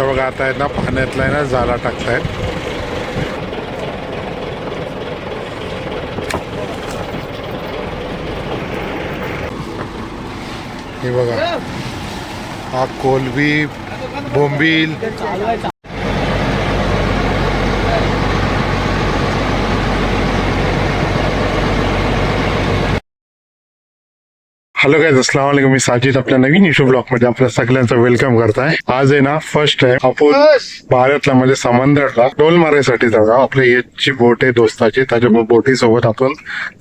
हे बघा आता आहेत ना पाण्यातला आहे ना जाला टाकतायत. हे बघा हा कोलबी बोंबील. हॅलो काय अस्सलाम वालेकुम मी साजिद आपल्या नवीन युट्यूब ब्लॉगमध्ये आपल्या सगळ्यांचं वेलकम करताय. आज आहे ना फर्स्ट टाइम आपण भारतला म्हणजे समंदरला डोल मारायसाठी जाऊ आपल्या येची बोट आहे दोस्ताची त्याच्या बोटी सोबत आपण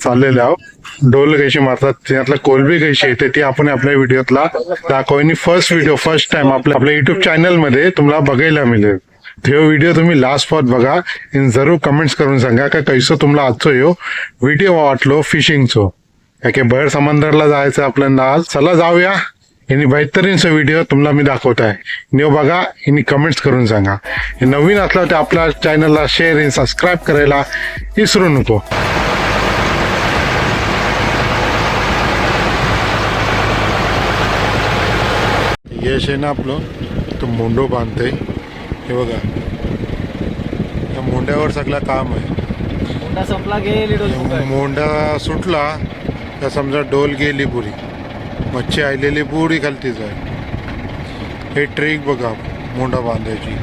चाललेले आहोत. डोल कशी मारतात त्यातला कोलबी कशी येते ती आपण आपल्या व्हिडिओतला दाखवणी फर्स्ट व्हिडिओ फर्स्ट टाइम आपल्या आपल्या युट्यूब चॅनलमध्ये तुम्हाला बघायला मिळेल. तो व्हिडिओ तुम्ही लास्ट पात बघा. आणि जरूर कमेंट्स करून सांगा का कैसं तुम्हाला आजचो यो व्हिडिओ वाटलो फिशिंगचो याके बाहेर समंदरला जायचं आपल्याला आज. चला जाऊया. आणि बेहतरीनचा व्हिडिओ तुम्हाला मी दाखवत आहे न्यू बघा आणि कमेंट्स करून सांगा. हे नवीन असलं तर आपल्या चॅनलला शेअर आणि सबस्क्राईब करायला विसरू नको. यश आहे ना आपलं तो मोंडो बांधते. हे बघा. त्या मोंड्यावर सगळं काम आहे. संपला. मोंडा सुटला तर समजा डोल गेली पुरी मच्छी आलेली पुरी खालतीच आहे हे ट्रिक बघा मोंडा बांधायची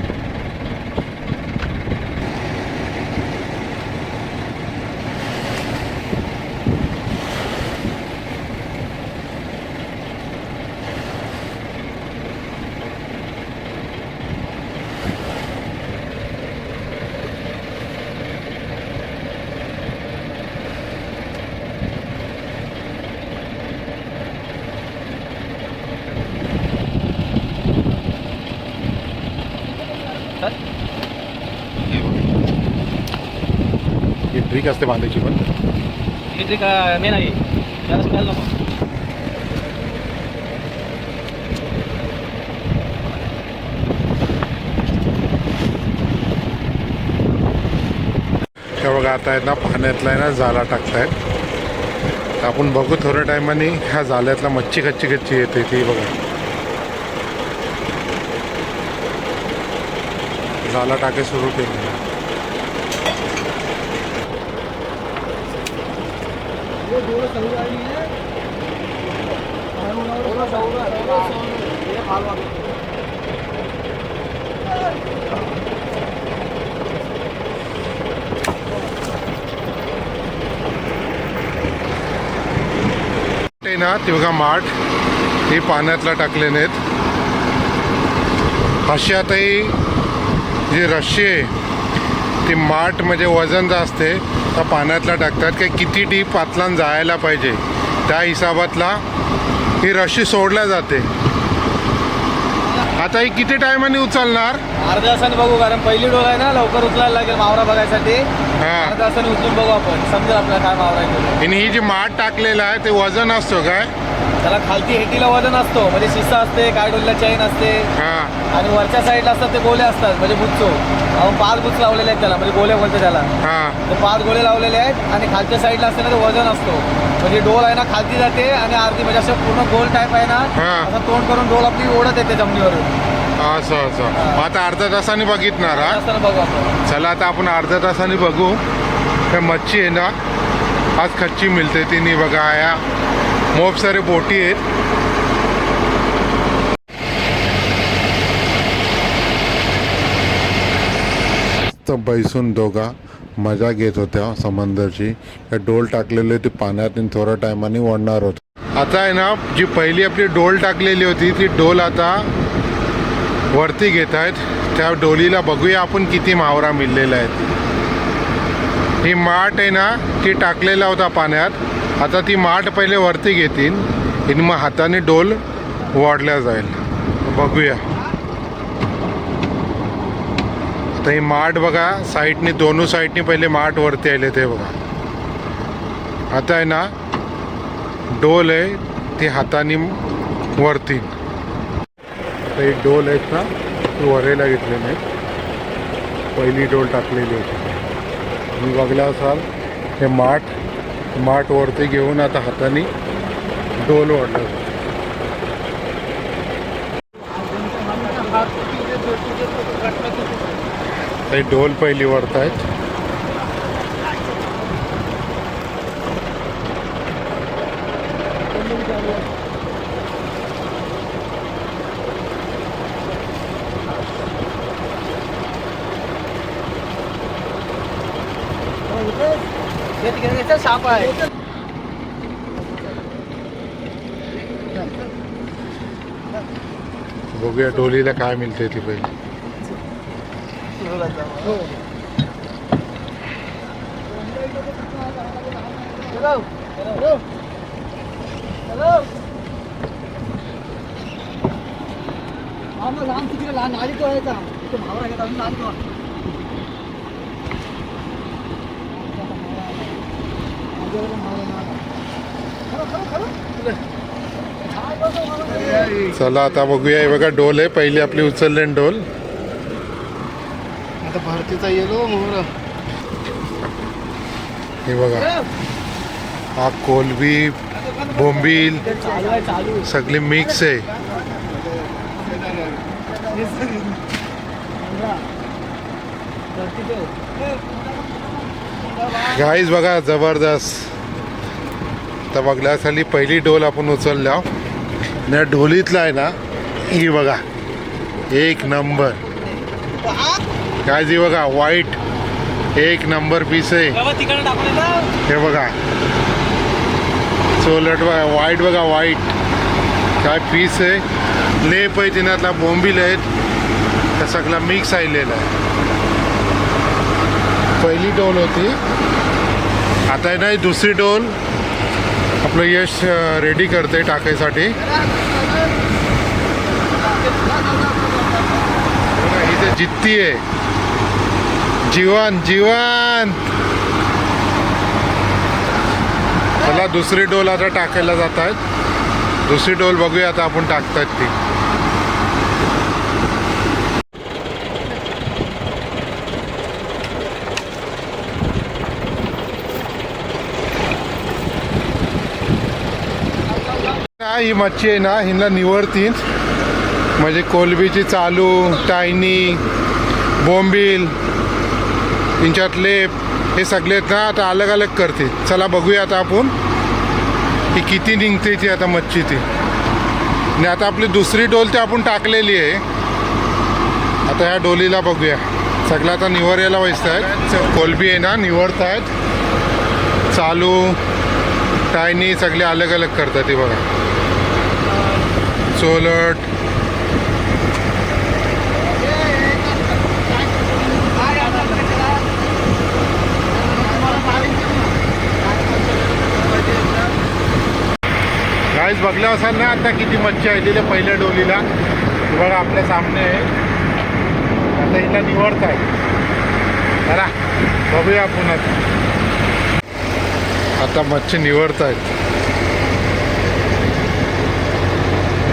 ही ट्रिक असते बांधायची पण. मेन आहे? नको हे बघा आता आहेत ना पाण्यातला आहे ना जाला टाकतायत. आपण बघू थोड्या टायमाने ह्या जाल्यातला मच्छी कच्ची कच्ची येते ती बघा. जाला टाके सुरू केले. ना ते बघा माठ हे पाण्यातला टाकले नाहीत अशातही जी रशी आहे ती माठ म्हणजे वजन जे असते तर पाण्यातला टाकतात की किती डीप पातलान जायला पाहिजे. त्या हिसाबातला ही रशी सोडल्या जाते. आता ही किती टायमाने उचलणार? अर्ध्या तासाने बघू कारण पहिली डोल आहे ना लवकर उचलायला लागेल मावरा बघायसाठी. हा. अर्ध्या तासाने उचलून बघू आपण. समजेल आपल्याला काय मावरा आहे. आणि ही जी माठ टाकलेलं आहे ते वजन असतो काय? त्याला खालती हेटीला वजन असतो. म्हणजे शिस्सा असते काय डोलला चैन असते. हा. आणि वरच्या साईडला असतात ते गोले असतात म्हणजे बुच्चो. आपण पाच बुच लावलेले आहेत त्याला म्हणजे गोले बोलतो त्याला. हा. ते पाच गोळे लावलेले आहेत आणि खालच्या साईडला असते ना ते वजन असतो. म्हणजे डोल आहे ना खालती जाते आणि अर्धी म्हणजे असं पूर्ण गोल टाईप आहे ना. असं तोंड करून डोल आपली ओढत येते जमिनीवरून. असं असं. आता अर्ध्या तासाने बघितणार हा? चला आता आपण अर्ध्या तासाने बघू. मच्छी आहे ना आज खच्ची मिळते तिने बघा या. मोप सारे बोटी आहेत. तर बैसून दोघा मजा घेत होत्या समंदरची. या डोल टाकलेली ती पाण्यात थोड्या टायमाने वळणार होत. आता आहे ना जी पहिली आपली डोल टाकलेली होती ती डोल आता वरती घेत आहेत. त्या डोलीला बघूया आपण किती मावरा मिळलेला आहेत. ही माठ आहे ना ती टाकलेला होता पाण्यात. आता ती माठ पहिले वरती घेतील. आणि मग हाताने डोल वाढल्या जाईल. बघूया. आता ही माठ बघा साईडने दोन्ही साईडने पहिले माठ वरती आले ते बघा. आता आहे ना डोल आहे ती हाताने वरती. तर एक डोल आहेत ना ती वरेला घेतले नाही पहिली डोल टाकलेली होती. मी बघला असाल हे माठ माठ वरती घेऊन आता हाताने डोल वाढलं ते डोल पहिली वरतायत हे तिकडे याचा साप आहे बघूया डोलीला काय मिळते ती पहिली लहान तिकडे लहान आली तो यायचा तो भावरा घेत अजून लहान तो चला आता बघूया. हे बघा डोल आहे. पहिली आपली उचलले डोल आता भरतीचा येलो मोहरा. हे बघा. हा कोलबी बोंबील सगळी मिक्स आहे. गाईज बघा जबरदस्त. तर बघण्यासाठी पहिली डोल आपण उचलल्या. या ढोलीतला आहे ना ही बघा. एक नंबर. काय जी बघा वाईट एक नंबर पीस आहे. ना हे बघा. चोलट बघा वाईट बघा वाईट काय पीस आहे. लेप आहे तिनातला बोंबील आहेत. त्या सगळा मिक्स आलेला आहे. पहिली डोल होती. आता आहे ना दुसरी डोल आपलं यश रेडी करते टाकायसाठी. इथे जित्ती आहे. जीवन जीवन मला दुसरी डोल आता टाकायला जात आहेत दुसरी डोल बघूया आता आपण टाकतात ती. ही मच्छी आहे ना हिला निवडतील म्हणजे कोलबीची चालू टायनी बोंबील त्यांच्यात लेप हे सगळे आहेत ना आता अलग अलग करते. चला बघूया आता आपण. ही किती निघते ती आता मच्छी ती. आणि आता आपली दुसरी डोल ती आपण टाकलेली आहे. आता ह्या डोलीला बघूया. सगळं आता निवरायला व्हायचं आहेत कोलबी आहे ना निवडत आहेत चालू टायनी सगळे अलग अलग करतात ते बघा. सोलट गाईज बघलं असाल ना आता किती मच्छी आलेली आहे पहिल्या डोलीला. बघा आपल्या सामने आहे. आता हिला निवडत आहे. चला बघूया आपण आता मच्छी निवडत आहेत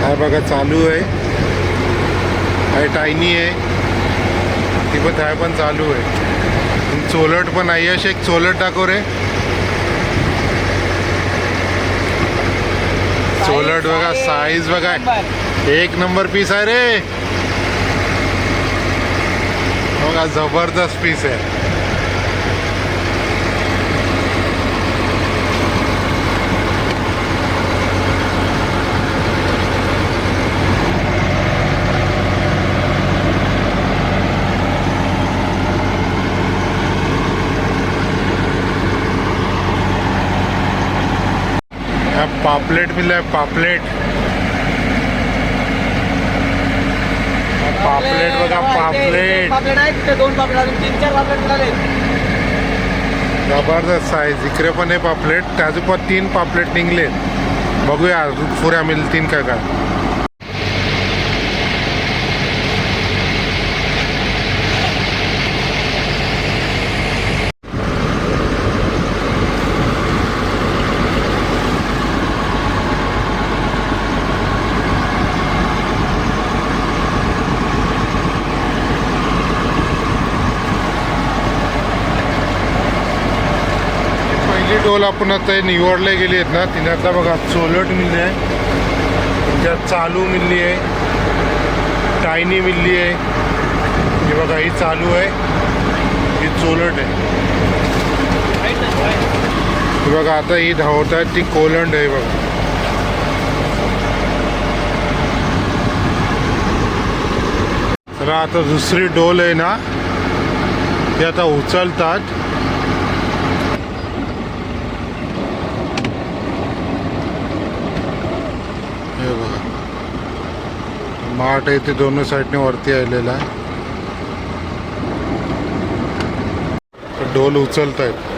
हा बघा चालू आहे. आहे टायनी आहे. ती पण आहे पण चालू आहे. चोलट पण आहे. यश एक चोलट टाकू रे. चोलट बघा साईज बघा. एक नंबर पीस आहे रे. बघा जबरदस्त पीस आहे. हा पापलेट पापलेट. हा पापलेट बघा पापलेट दोन पापलेट अजून तीन चार पापलेट मिळाले. जबरदस्त साईज इकडे पण आहे पापलेट त्याचे पण तीन पापलेट निघले बघूया पुऱ्या मिळतील का का पहिली आपण आता निवडले गेली आहेत ना तिने बघा चोलट मिळली आहे. त्यात चालू मिळली आहे. टायनी मिल्ली आहे. ही बघा ही चालू आहे. ही चोलट आहे. बघा आता ही धावतात ती कोलंड आहे बघा. तर आता दुसरी डोल आहे ना ती आता उचलतात हे बघा माठ आहे ते दोन्ही साईडने वरती आलेला आहे. तर उचलत आहेत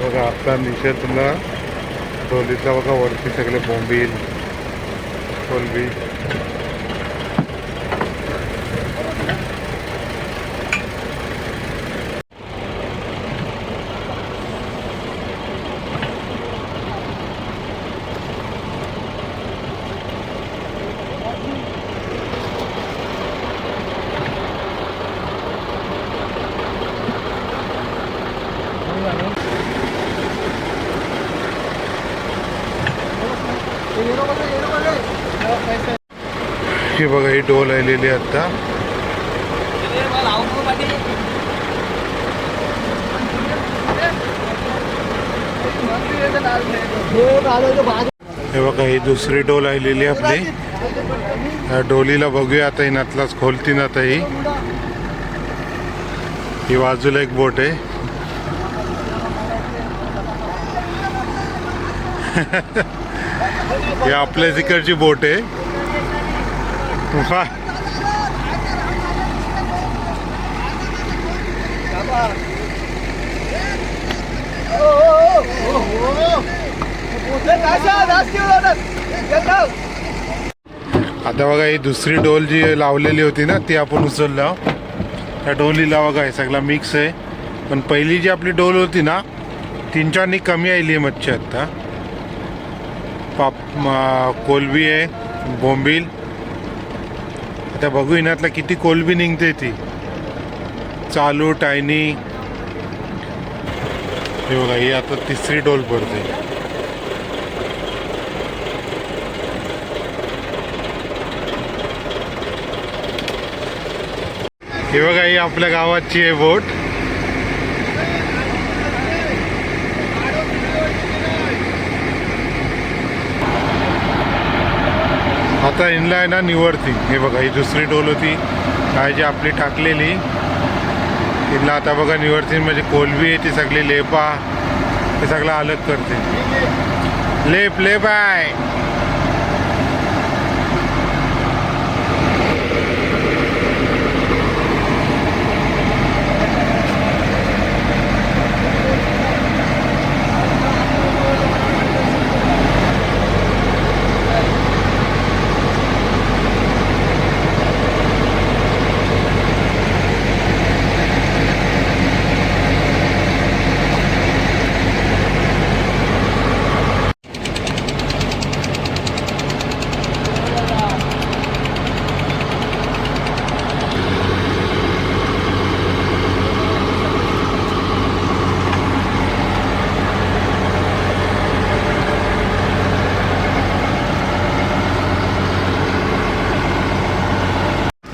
बघा आपला निषेधला ढोलीतला बघा वरती सगळे बोंबील कोलबी ही बघा ही डोल आलेली आहे आता. हे बघा ही दुसरी डोल आलेली आहे आपली. या डोलीला बघूया आता ही नातलाच खोलती ना आता ही. ही बाजूला एक बोट आहे. ही आपल्या तिकडची बोट आहे. वा. आता बघा ही दुसरी डोल जी लावलेली होती ना ती आपण उचललं. त्या डोलीला बघा हे सगळा मिक्स आहे. पण पहिली जी आपली डोल होती ना तीनच्यानी कमी आली आहे मच्छी आत्ता पाप कोलबी आहे बोंबील. आता बघू इनातला किती कोलबी निघते ती. चालू टायनी. हे बघा ही आता तिसरी डोल पडते. हे बघा ही आपल्या गावाची आहे बोट. आता इनला आहे ना निवडती. हे बघा ही दुसरी डोल होती. काय जी आपली टाकलेली. इनला आता बघा निवडती म्हणजे कोलबी आहे ती सगळी लेपा. ते सगळं अलग करते. लेप लेप आहे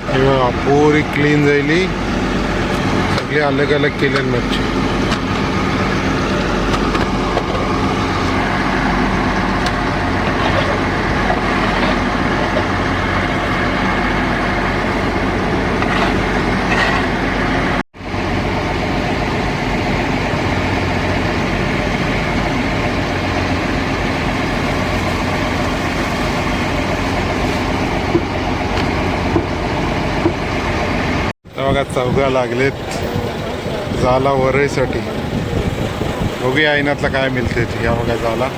हे बघा पुरी क्लीन जायली सगळे अलग अलग केले मच्छी. बघा चौघा लागलेत. जाला वरईसाठी. बघूया ऐनातला काय मिळते ती. या बघा जाला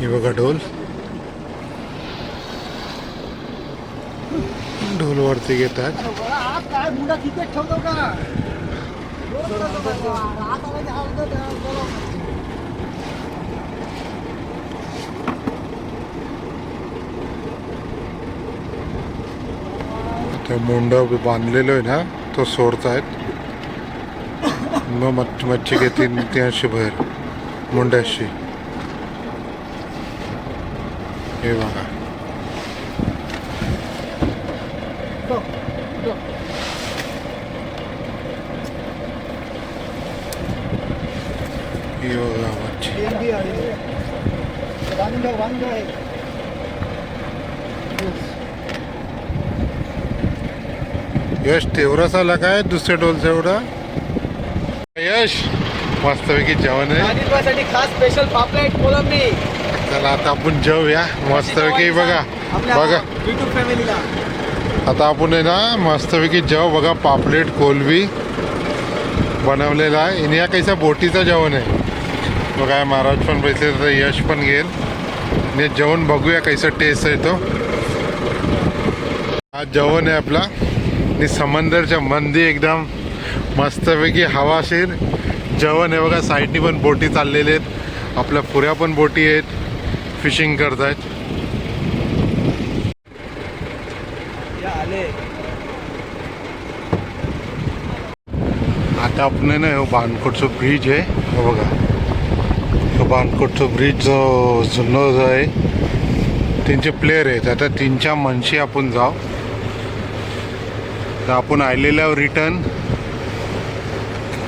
ही बघा ढोल वरती घेतात काय मुला तिथे ठेवतो का ते मुंड बांधलेलं आहे ना तो सोडतायत मग मच्छ मच्छी घेतील त्याशी बाहेर मुंड्याशी. हे बघा ही बघा मच्छी बांधून ठेव बांधून ठेव हे. यश तेवढाच आला काय? दुसऱ्या डोलचा एवढा? यश! मस्तपैकी जेवण आहे. राजस्थानसाठी खास स्पेशल पापलेट कोलंबी. चला आता आपण जेवूया मस्तपैकी बघा. बघा. युट्यूब फॅमिलीला आता आपण आहे ना मस्तपैकी जेव. बघा पापलेट कोलबी बनवलेला आहे. आणि या कैसा बोटीचं जेवण आहे. बघा महाराज पण बसले तर यश पण घेईल. आणि जेवण बघूया कैसा टेस्ट आहे तो. हा जेवण आहे आपला. आणि समंदरच्या मंदी एकदम मस्तपैकी हवाशीर जेवण आहे बघा साईडनी पण बोटी चाललेले आहेत. आपल्या पुऱ्या पण बोटी आहेत. फिशिंग करतायत. आहेत आता आपण ना हो बाणकोटचं ब्रिज आहे. हे बघा. बाणकोटचं ब्रिज जो जुनो जो आहे. त्यांचे प्लेयर आहेत. आता तीनच्या मनशी आपण जाऊ. तर आपण आलेल्यावर रिटर्न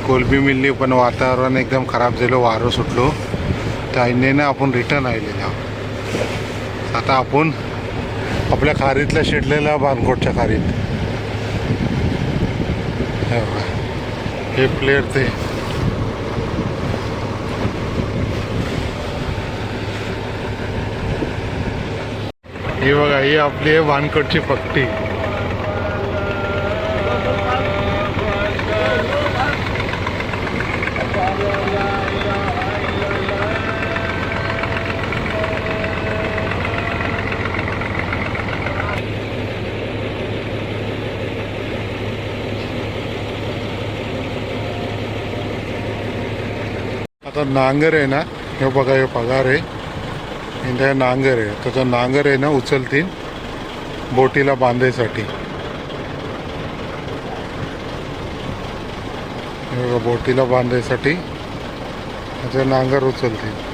कोलबी मिळली पण वातावरण एकदम खराब झालं वारं सुटलो. तर आईने आपण रिटर्न आलेलं आहोत. आता आपण आपल्या खारीतल्या शिडलेल्या बानकोटच्या खारीत. हे प्लेअर प्लेयर ते. हे बघा ही आपली आहे वानकडची पट्टी. आता नांगर आहे ना हे बघा हे पगार आहे. आणि नांगर आहे. त्याचा नांगर आहे ना उचलतील बोटीला बांधायसाठी. बोटीला बांधायसाठी त्याचा नांगर उचलतील.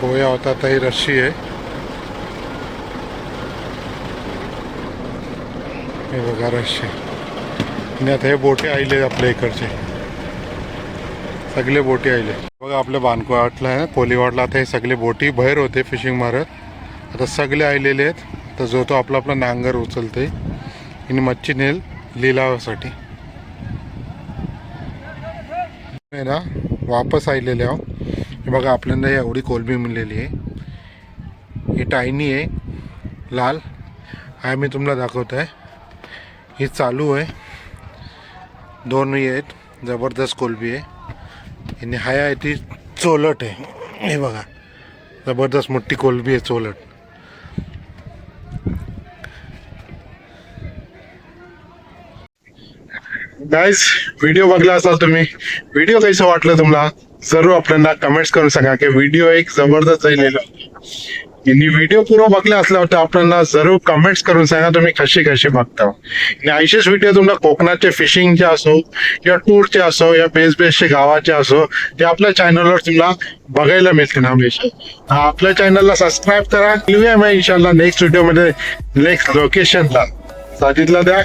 बोया होता तर ही आहे. हे आणि आता हे बोटे आले आपल्या इकडचे. सगळे बोटी आले बघा आपल्या बानकोवाटला आहे कोलीवाडला. आता हे सगळे बोटी बाहेर होते फिशिंग मारत. आता सगळे आलेले आहेत. तर जो तो आपला आपला नांगर उचलते आणि मच्छी नेल लिलावासाठी. ना वापस आलेले आहो. हे बघा आपल्याला एवढी कोलबी मिळलेली आहे. ही टायनी आहे लाल. आहे मी तुम्हाला दाखवत आहे ही चालू आहे. दोनही आहेत. जबरदस्त कोलबी आहे. आणि हाय आहे ती चोलट आहे. हे बघा. जबरदस्त मोठी कोलबी आहे चोलट. गाईज व्हिडिओ बघला असाल तुम्ही. व्हिडिओ कसं वाटलं तुम्हाला? जरूर आपल्याला कमेंट्स करून सांगा की व्हिडिओ एक जबरदस्त झालेला आणि व्हिडिओ पूर्ण बघला असला तर आपल्याला जरूर कमेंट्स करून सांगा तुम्ही कसे कसे बघता. आणि असेच व्हिडिओ तुम्हाला कोकणाचे फिशिंगचे असो किंवा टूरचे असो या बेस बेसचे गावाचे असो ते आपल्या चॅनलवर तुम्हाला बघायला मिळतील हमेशा. हा, आपल्या चॅनलला सबस्क्राईब करा. मिळूया मग इन्शाला नेक्स्ट व्हिडिओमध्ये नेक्स्ट लोकेशनला साजिदला द्या.